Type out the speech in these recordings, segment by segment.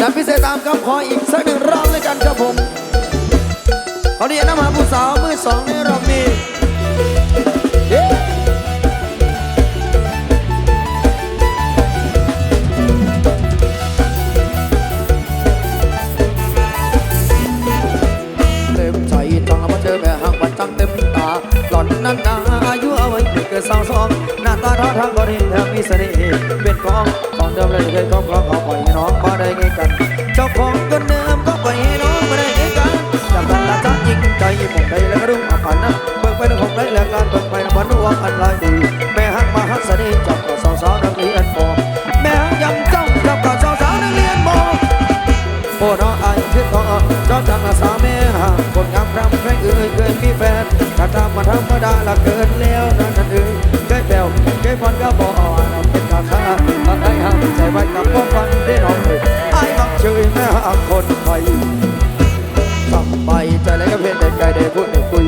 จัดพิเศษตามคำขออีกสักหนึ่งรอบเลยกันครับผมขอเรียนน้ำหาผู้สาวมือสองในรอบนี้เต็มใจจังมาเจอแม่หักบันจังเต็มตาหล่อนนั้นนา อายุเอสาวสองหน้าตาท่าทางก็ดีแถมมีเสน่ห์เป็นของของเดิมเลยเคยครอบครองเขาปล่อยให้น้องมาได้ไงกัน เจ้าของก็เดิมก็ปล่อยให้น้องมาได้ไงกันจากกันละจ้ายิ่งใจผมได้แล้วก็รุ่งมาฝันนะเบิกไปแล้วผมได้แล้วการเบิกไปวันรู้ว่าอันไรดีแม่หักมาหักเสน่ห์จับกับสาวสาวนักเรียนมอแม่หักยังจ้องจับกับสาวสาวนักเรียนมอโอ้น้องอายคือต่อจอจากนาสาวแม่ห่างคนงามรำใครเอ่ยเคยมีแฟนกระทำมาธรรมดาละเกินแล้วนั่น วเคยฟันก็บอกเราเป็นกาคาตอนได้ห่างใจไว้กับพ่อฟันได้น้องเลยอายมักเชยแม่ห่างคนไทยสับไปใจเลยก็เพียงแต่ไกลได้พูดได้คุย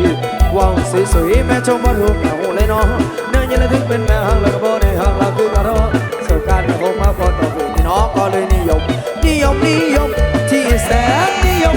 ว่าวสวยๆแม่ชมว่าลูกเหงาเลยน้องเนื้อเย็นเลยถึงเป็นแม่ห่างแล้วก็บ่ได้ห่างเราคือกระโดดสุการโคมาพอต่อไปน้องก็เลยนิยม นิยมนิยมที่แสนนิยม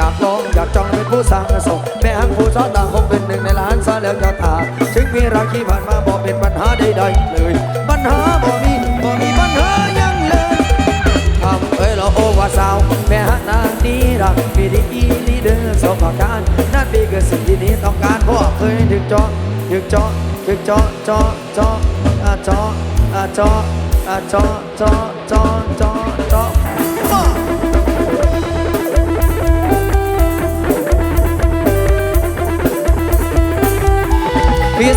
อยากลองอยากจองเป็นผู้สร้างส่งแม่หังผู้สอนต่างคงเป็นหนึ่งในล้านซะแล้วจะตาถึงมีราคีผ่านมาบ่เป็นปัญหาใดๆเลย ปัญหาบ่มีบ่มีปัญหายังเลยทำเอ้ยเราโอวาสาวแม่ฮักนางนี้รักมีดีอีลีเดอร์สมประการนั่นดีคือสิ่งที่นี้ต้องการพราะเคยถึงจอถึงจอถึงจอจอจออะจออะจออะจอจอจอจอจออ้อ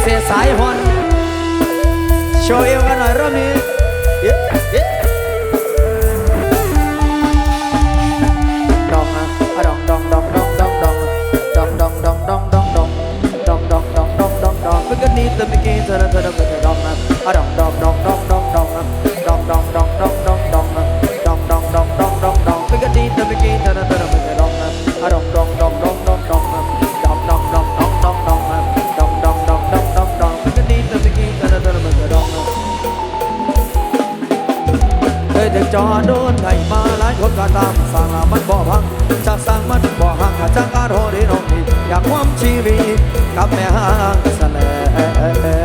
เศษสายฮอนโชว์เอวกันหน่อยรอบนี้เย้เย้ดองนะองดองดองดองดองดองดองดองดองดองดองดองดองดองดองดองดองดองดองเป็นกันนี้แต่ไม่กี่เธอเธอเธอเธอดองนะอะดองดองดอง จอโดนไงมาหลายคนก็ตามสร้างละมันบ่พังจากสร้างมันบ่ห่างจัการโหดีน้องนี่อยากความชีวิตกับแม่ห่างซะแล้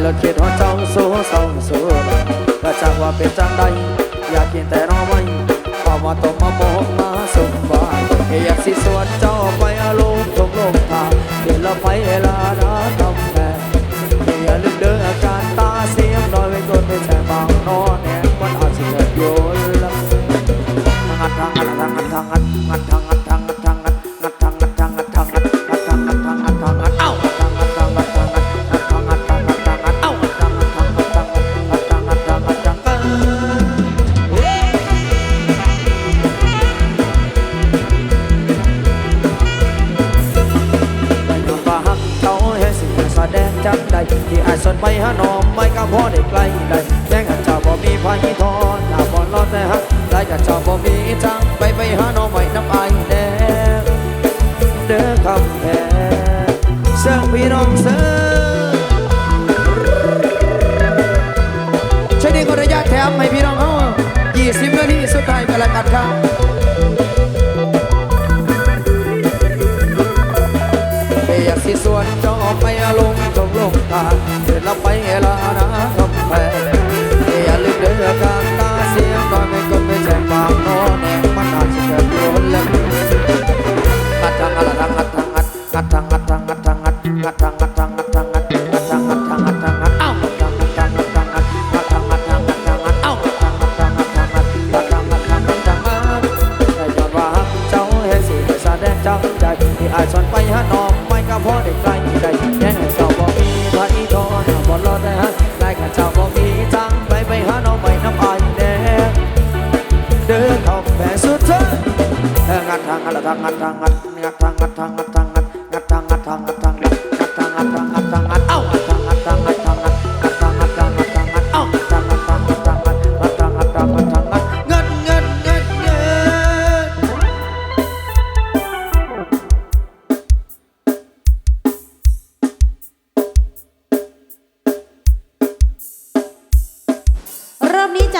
ไอ้เลิศคิดหัวเจ้าสู้เศร้าสู้ก็จากว่าเป็นจังใดอยากกินแต่น้อไม่พอมาตกมาโบกมาสุขบายอยากสิสวดเจ้าไปอารมณ์ตกลงทางเดี๋ยวเราไปเอลาดาทำแม่อย่าลืมเด้ออาการตาเสียงน้อยไว้ก่อนไม่ใช่บางนอนแน่ จังใดที่อาจสนไปหาหนองไม่ก็พอได้ไกลได้แจ้งกันเจ้าบ่มีไฟทอนหน้าบ่รอดแต่ฮักได้กันเจ้าบ่มีจังไปไปหาหนองไม่น้ำอายแดงเด้อคำแพงเสิร์ฟพี่น้องเสิร์ฟใช่ดีก็ระยะแถมให้พี่น้องเขา20นาทีสุดท้ายกันแล้วกันครับ ที่สวนจอไปลงจงลงตาเสร็จแล้วไปลานะกำแพงอย่าลืมเดือดกา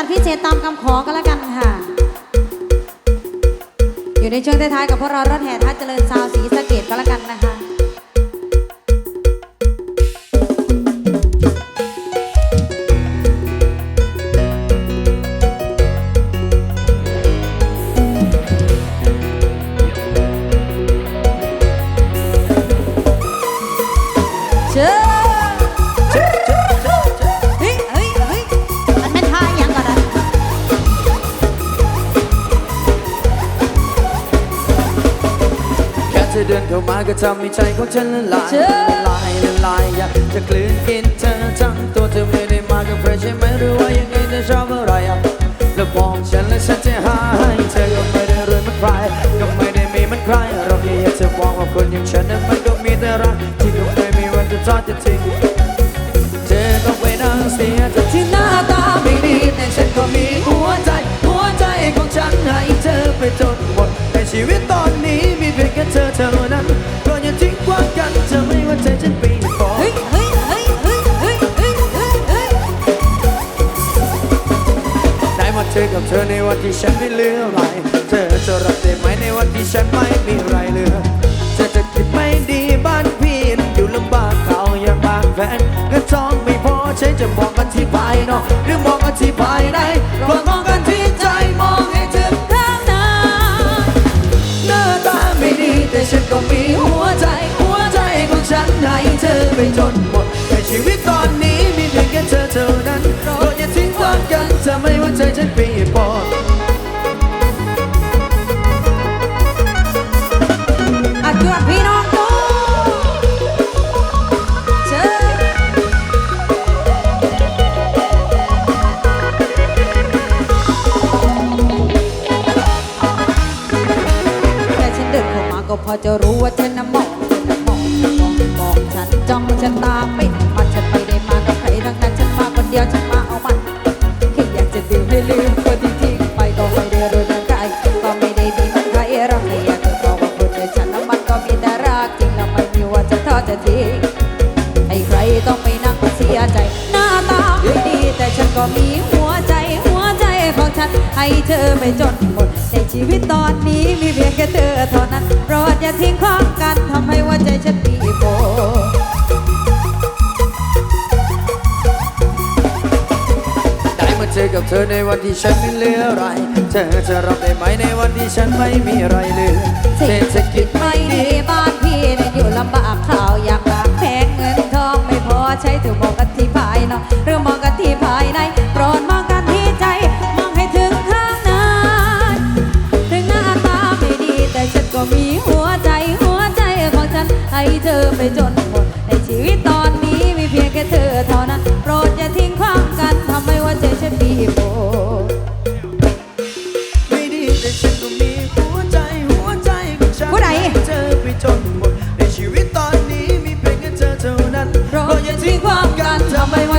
ัดพิเศษตามคำขอกันแล้วกันค่ะ อยู่ในช่วงท้ายๆกับพวกเรารถแห่ท่าเจริญซาวสีสะเกดก็แล้วกันนะคะ ทำให้ใจของฉันละลายละลายละลายอยากจะกลืนกินเธอทั้งตัวเธอไม่ได้มากับใครใช่ไหมหรือว่ายังไงเธอชอบอะไรอะแล้วมองฉันและฉันจะหายเธอก็ไม่ได้รวยมันใครก็ไม่ได้มีมันใครเราแค่อยากจะมองว่าคนอย่างฉันนั้นมันก็มีแต่รักที่ก็ไม่มีวันจะทอดจะทิ้งเธอต้องไปนั่งเสียใจที่หน้าตาไม่ดีแต่ฉันก็มีหัวใจหัวใจของฉันให้เธอไปจน ที่ฉันไม่เหลืออะไร เธอจะรับได้ไหมในวันที่ฉันไม่มีไรเหลือเธอจะคิดไม่ดีบ้านพี่อยู่ลำบากเขาอย่างบางแฟนเงินทองไม่พอใช้จะมองกันที่ภายนอกหรือมองกันที่ภายในก็มองกันที่ใจมองให้ถึงข้างหน้าหน้าตาไม่ดีแต่ฉันก็มีหัวใจ หัวใจของฉันให้เธอไปจนหมดแต่ชีวิตต อจะรู้ว่าเธอน่ะมองเธอน่ะมองมองมองฉันจ้องฉันตามไม่มันฉันไม่ได้มากับใครทั้งนั้นฉันมาคนเดียวฉันมาเอามันแค่อยากจะดื่มให้ลืมคนที่ทิ้งไปก็ไม่ได้รู้ทางกายก็ไม่ได้ดีมันใครรักแค่อยากจะบอกว่าคนในฉันนั้นมันก็มีแต่รักจริงแล้วไม่มีว่าจะทอดจะทิ้งให้ใครต้องไปนั่งเสียใจ หน้าตาไม่ดีแต่ฉันก็มีหัวใจหัวใจของฉันให้เธอไปจนหมด ชีวิตตอนนี้มีเพียงแค่เธอเท่านั้นโปรดอย่าทิ้งความกันทำให้หัวใจฉันปีโบได้มาเจอกับเธอในวันที่ฉันไม่เหลืออะไร เธอจะรับได้ไหมในวันที่ฉันไม่มีอะไรเหลือเศรษฐกิจไม่ไม่ดีดีบ้านพี่เนี่ยอยู่ลำบากข่าวอยากบากแพงเงินทองไม่พอใช้ถึงมองกันที่ภายนอกหรือมองกันที่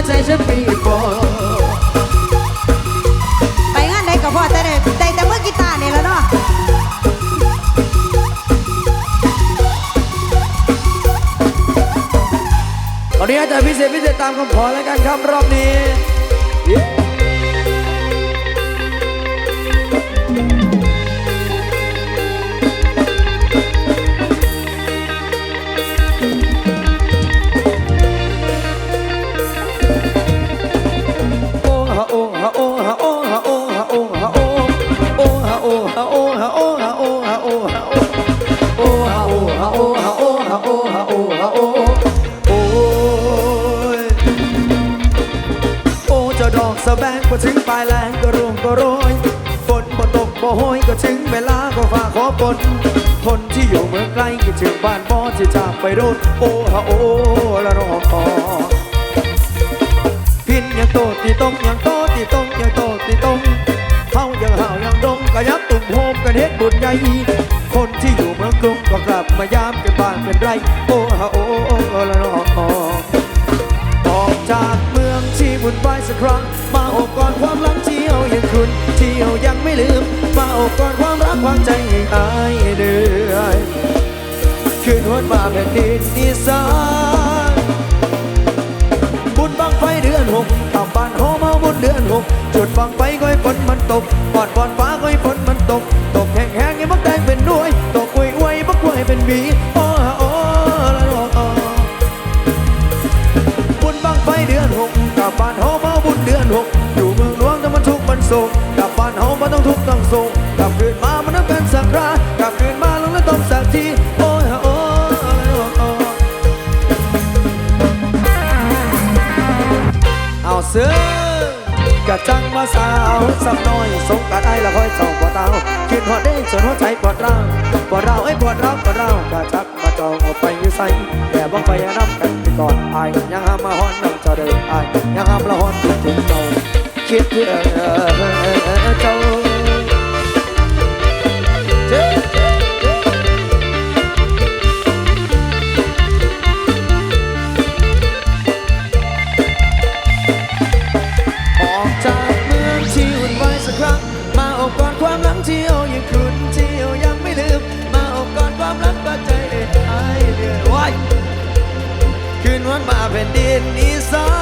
ใจฉันปีโบไปงานใดก็พอแต่ได้ได้แต่เมื่อกีตาร์นี่แล้วเนาะตอนนี้อาจารย์พิเศษพิเศษตามคำขอแล้วกันครับรอบนี้ พอถึงปลายแรงก็ร่วงก็โรยฝนบ่ตกบ่โหยก็ถึงเวลาก็ฝากขอฝนคนที่อยู่เมืองไกลก็ถึงบ้านบ่ที่จากไปโดนโอ้ฮะโอ้ละรอพินยังโตตีตรงยังโตตีตรงยังโตตีตรงเฮายังห่ายังดงก็ยับตุ่มโฮมกันเฮ็ดบุญใหญ่คนที่อยู่เมืองกรุงก็กลับมายามกันบ้านเป็นไรโอ้ฮะโอ้ละน้องออกจาก ที่บุญวายสักครั้ง มาอบกอดความหลังที่เอายังคุณที่เอายังไม่ลืม มาอบกอดความรักความใจให้อายเดือยคืนวันมาแผ่นดินอีสานบุญบังไฟเดือนหกตามบ้านโฮมาบุญเดือนหกจุดบังไฟก้อยฝนมันตกปอดปอน อกะจังมาสาวสับน้อยสงกัดไอ้ละคอยส่องกว่าเตาคิดหอดเด้งจนหัวใจปวดร้าวปวดร้าวไอ้ปวดร้าวปวดร้าวกะจักมาจองเอาไปอยู่ใส่แต่บ่ไปรับกันไปก่อนไอ้ยังห้ามมาฮอนน้ำเจ้าเดิมไอ้ยังห้ามละฮอนถึงถึงเจ้าคิดเพื่อเจ้าเจ้า คืนวันมาแผ่นดินอีสาน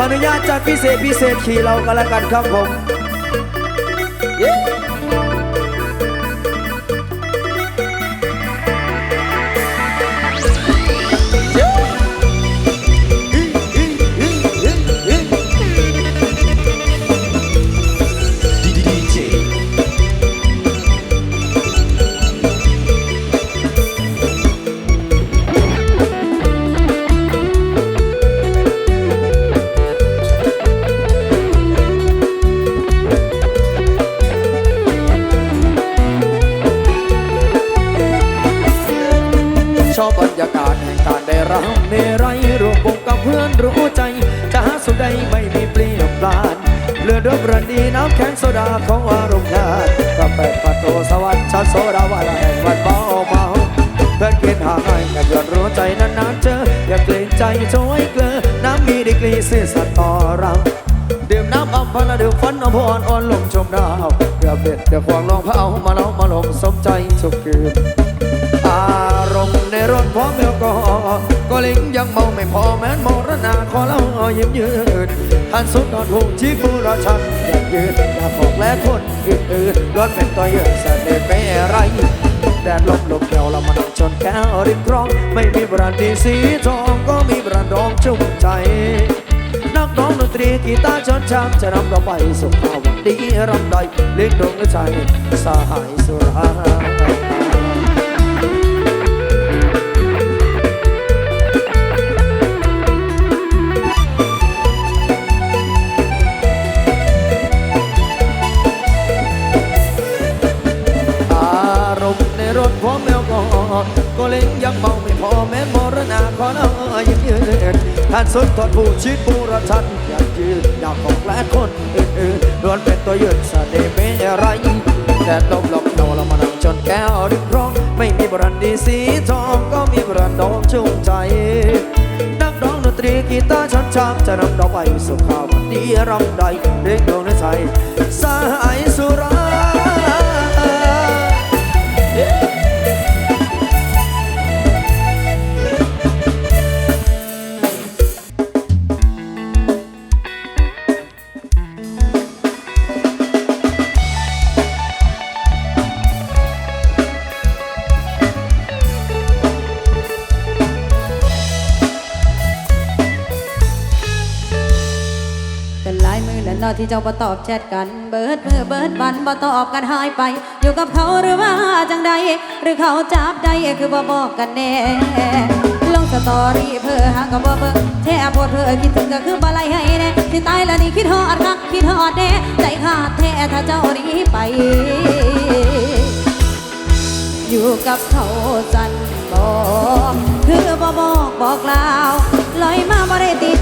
ขออนุญาตจัดพิเศษพิเศษขี่เรากันแล้วกันครับผมเำแข็งโซดาของอารมณ์ญาติกาแฟปัตโตสวรรค์ชาโซดาวาลาแห่งวันเบาเมาเพื่อนกินห่างไกลกันยอดรู้ใจนานๆเจอ อย่าเกรงใจช่วยเกลือน้ำมีดีกรีซื่อสัตย์ต่อเราดื่มน้ำอัมพลดื่มฟันอภรอ่อนลมชมดาวเดือบเด็ดเดือควงลองเผามาลองมาลงสมใจทุกคืน อารมณ์ในรถพร้อมแลกอฮอล์ก็ ลิงยังเมาไม่พอแม้นมรณาขอเล่ายิ้มยืนทันสุดนอนหูชีฟูราชันอยากยืนอยากบอกและคนอื่นๆรถเป็นตัวยืนเสน่ห์ไปอะไรแดดลมลมแก้วละมันชนแก้วริมครอง ไม่มีบรันดีสีทองก็มีบรันรองชุ่มใจ นักร้องดนตรีกีตาร์ชนช้ำจะนำเราไปสู่ภาวะดีรำใดเลี้ยงดวงใจสหายสุรา เล่งยังเมาไม่พอแม้มรณาขอเล่ายืนยืนท่านสุดทนผู้ชิดบูรชันอยากยืนอยากของและคนอื่นๆล้วนเป็นตัวยืนเสน่ห์ไม่อะไรแต่ลมลมโนเรามานั่งจนแก้วริมร้อง ไม่มีบรันดีสีทองก็มีบรันดองชุ่มใจนักร้องดนตรีกีตาร์ชันชามจะนำดอกไปสู่ข่าววันดีรำใดเรียกดวงในใจสายสุรา ที่เจ้าบ่ตอบแชทกัน เบิดมือเบิดวันบ่ตอบกันหายไป อยู่กับเขาหรือว่าจังใด หรือเขาจับได้คือบ่บอกกันแน่ลงสตอรี่เพื่อหาก็บ่เบิ่งแช่โพดเพื่อคิดถึงก็คือบ่ไล่ให้แน่ที่ตายแล้วนี่คิดฮอดคักคิดฮอดแน่ใจขาดแท้ถ้าเจ้าหนีไป อยู่กับเขาจันบอกคือบ่บอกบอกลาวลอยมาบ่ได้ติด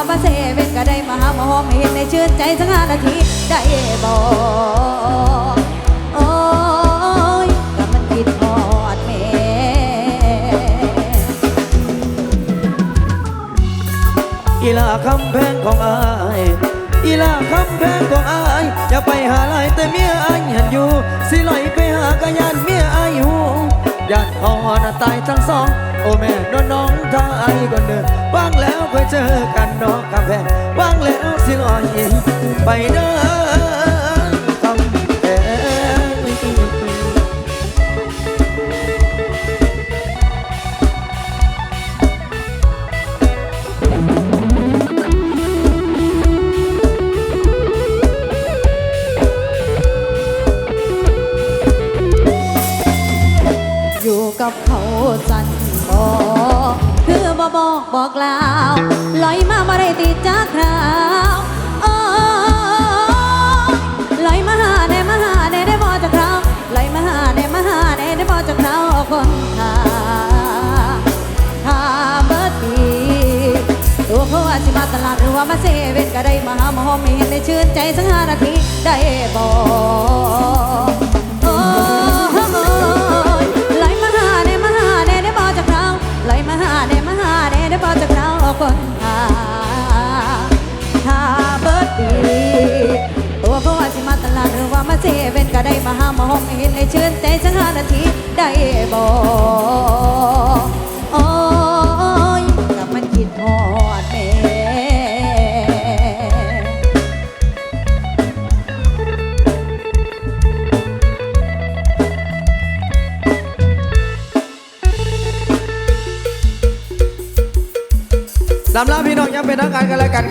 ว่ามาเซเว่นก็ได้มาหาหมอหอมเห็นในชื่นใจสักห้านาทีได้บ่โอ้ยก็มันคิดฮอดแม่อีลาคำแพงของอายอีลาคำแพงของอายอย่าไปหาลายแต่เมียอายหันอยู่ สิลอยไปหากะยานเมียอายหูยานพอน่ะตายทั้งสอง อ้แม่น้องน้องถ้าอายก่อนเดินว่างแล้วค่อยเจอกันน้องคำแพงว่างแล้วสิลอยไปเด้อคำแพงอยู่กับเขาสัน บอกคือบ่บอกบอกล่าวลอยมาบ่ได้ติดจากคราวโอ้ลอยมาหาได้มาหาได้ได้บ่จากคราวลอยมาหาได้มาหาได้ได้บ่จากคราวคนทาถาเบิดปีตัวเขาว่าสิมาตลาดหรือว่ามาเซเว่นก็ได้มาหาหมอไม่เห็นได้ชื่นใจสักห้านาทีได้บอ้ย เราไหลมาหาเดมาหาเดได้บอกจากเราคนหาถ้าเบิดดีตัวเพราะว่าสิมาตลาดหรือว่ามาเซเว่นก็ได้มาหาหมอไม่เห็นให้ชื่นใจสักห้านาทีได้บอก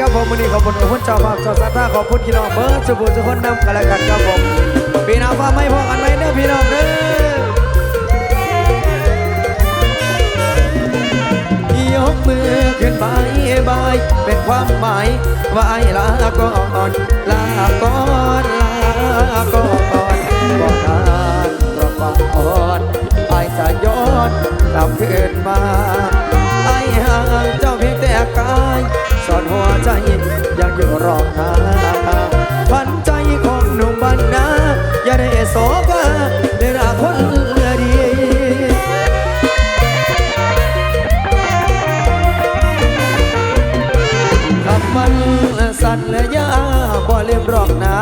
ครับผมวันนี้ขอบคุณทุกคนเจ้าภาพเจ้าสัตว์ขอบคุณพี่น้องเบิร์ดสุบุทุกคนนำกันแล้วกันครับผมปีหน้าฟ้าไม่พอกันไหมเด้อพี่น้องเด้อยกมือขึ้นบายบายเป็นความหมายว่าไอ้ลาก่อนลาก่อนลาก่อนก่อนนานเราะความอ่อนไอ้จะย้อนกลับคืนมาไอ้ห่างเจ้า ใจยังอยู่รองหาพันใจของหนุ่มบ้านนาอย่าได้โศกาได้รักคนดีคำมันสั่นและยาบ่ลืมรอกนะ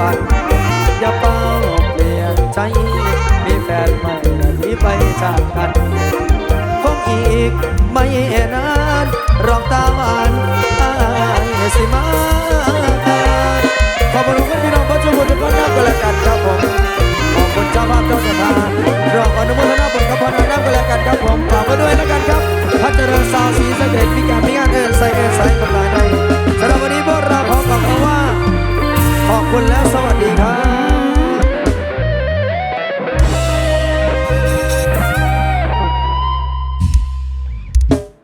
บันอย่าเป้าเปลี่ยนใจ มีแฟนใหม่และที่ไปจากกันคงอีกไม่นานรองตาหวานอายสิมาขอบคุณครับพี่น้องพระเจ้าบุญทุกคนนะก็แล้วกันครับผมขอบคุณเจ้าภาพเจ้าสถานรองอนุโมทนาบุญกับพนักงานก็แล้วกันครับผมฝากไว้ด้วยแล้วกันครับพัฒเจริญสาวสีสเกตพิการพิการเอิญใส่เอิญ คนแล้วสวัสดีครับ